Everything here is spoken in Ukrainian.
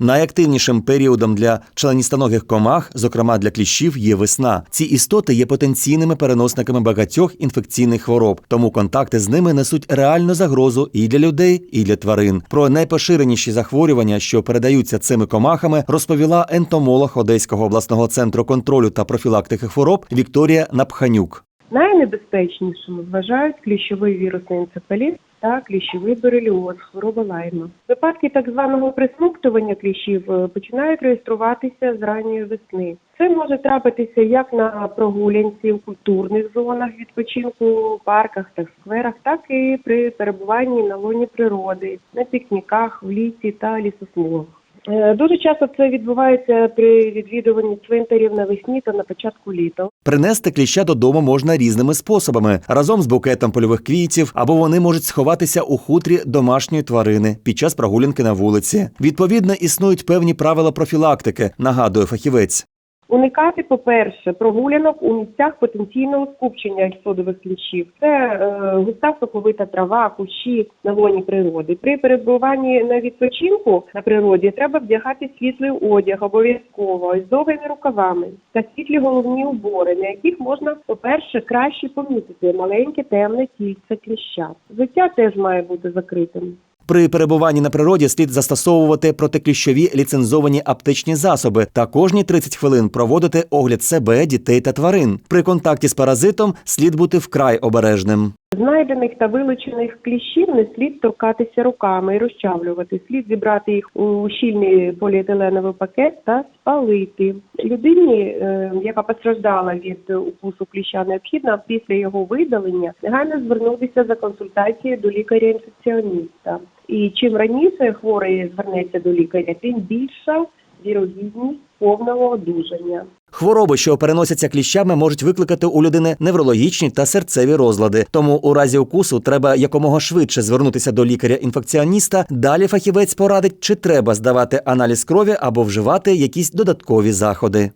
Найактивнішим періодом для членістоногих комах, зокрема для кліщів, є весна. Ці істоти є потенційними переносниками багатьох інфекційних хвороб, тому контакти з ними несуть реальну загрозу і для людей, і для тварин. Про найпоширеніші захворювання, що передаються цими комахами, розповіла ентомолог Одеського обласного центру контролю та профілактики хвороб Вікторія Напханюк. Найнебезпечнішими вважають кліщовий вірусний енцефаліт та кліщовий бореліоз, хвороба лайма. Випадки так званого присмоктування кліщів е, починають реєструватися з ранньої весни. Це може трапитися як на прогулянці в культурних зонах відпочинку, парках та скверах, так і при перебуванні на лоні природи, на пікніках, в лісі та лісосмугах. Е, Дуже часто це відбувається при відвідуванні цвинтарів навесні та на початку літа. Принести кліща додому можна різними способами разом з букетом польових квітів, або вони можуть сховатися у хутрі домашньої тварини під час прогулянки на вулиці. Відповідно, існують певні правила профілактики, нагадує фахівець. Уникати, по-перше, прогулянок у місцях потенційного скупчення содових кліщів. Це е, густа соковита трава, кущі на лоні природи. При перебуванні на відпочинку на природі треба вдягати світлий одяг обов'язково з довгими рукавами та світлі головні убори, на яких можна, по-перше, краще помітити маленьке темне тільце кліща. Взуття теж має бути закритим. При перебуванні на природі слід застосовувати протикліщові ліцензовані аптечні засоби та кожні 30 хвилин проводити огляд себе, дітей та тварин. При контакті з паразитом слід бути вкрай обережним. Знайдених та вилучених кліщів не слід торкатися руками і розчавлювати. Слід зібрати їх у щільний поліетиленовий пакет та спалити. Людині, е, яка постраждала від укусу кліща, необхідно після його видалення негайно звернутися за консультацією до лікаря-інфекціоніста. І чим раніше хворий звернеться до лікаря, тим більша вірогідність повного одужання. Хвороби, що переносяться кліщами, можуть викликати у людини неврологічні та серцеві розлади. Тому у разі укусу треба якомога швидше звернутися до лікаря-інфекціоніста. Далі фахівець порадить, чи треба здавати аналіз крові або вживати якісь додаткові заходи.